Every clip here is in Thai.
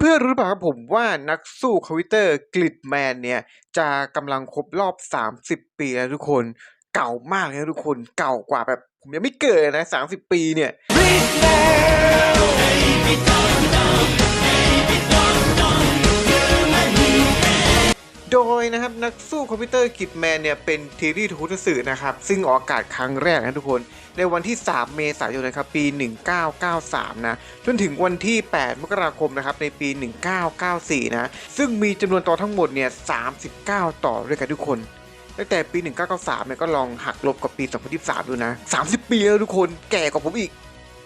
เพื่อนๆรู้เปล่าครับผมว่านักสู้คอมพิวเตอร์กลิดแมนเนี่ย จะกำลังครบรอบ 30 ปีแล้วทุกคนเก่ามากเลยทุกคนเก่ากว่าแบบ ผมยังไม่เกิดนะ 30 ปีเนี่ย ยนะครับนักสู้คอมพิวเตอร์กิดแมนเนี่ยเป็นทีรีทูตสื่อนะครับซึ่งออกอากาศครั้งแรกนะทุกคน ในวันที่ 3 เมษายนนะครับปี 1993 นะจนถึงวันที่ 8 มกราคมนะครับในปี 1994 นะซึ่งมีจำนวนต่อทั้งหมดเนี่ย 39 ต่อด้วยกันทุกคนตั้งแต่ปี 1993เนี่ยก็ลองหักลบกับปี 2023 ดูนะ 30 ปีแล้วทุกคนแก่กว่าผมอีก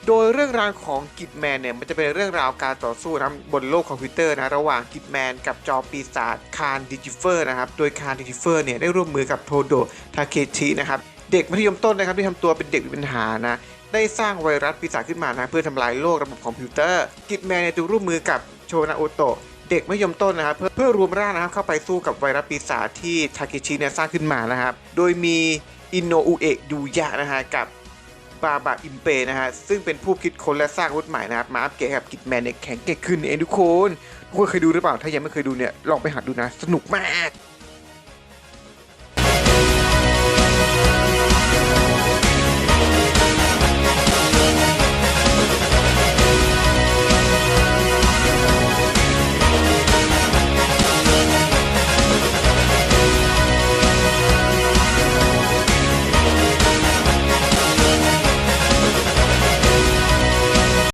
โดยเรื่องราวของกิดแมนเนี่ยมันจะเป็นเรื่องราวการต่อสู้นะบนโลกคอมพิวเตอร์นะระหว่างกิดแมนกับจอปีศาจคารดิจิเฟอร์นะครับโดยคารดิจิเฟอร์เนี่ยได้ร่วมมือกับโทโดทาเคชินะครับเด็กมัธยมต้นนะครับที่ทำตัวเป็นเด็กมีปัญหานะได้สร้างไวรัสปีศาจขึ้นมานะเพื่อทำลายโลกระบบคอมพิวเตอร์ กิดแมนเนี่ยจึงร่วมมือกับโชนาโอโตะเด็กมัธยมต้นนะครับเพื่อเพื่อรวมร่างนะครับเข้าไปสู้กับไวรัสปีศาจที่ทาเคชิเนี่ยสร้างขึ้นมานะครับโดยมีอินโนอุเอะยูยะนะฮะกับ บาบาอิมเปนะฮะ ซึ่งเป็นผู้คิดค้นและสร้างอาวุธใหม่นะครับ มาอัปเกรดกับกิจแมนเนี่ยแข็งเก่งขึ้นเองทุกคน ทุกคนเคยดูหรือเปล่า ถ้ายังไม่เคยดูเนี่ย ลองไปหาดูนะ สนุกมาก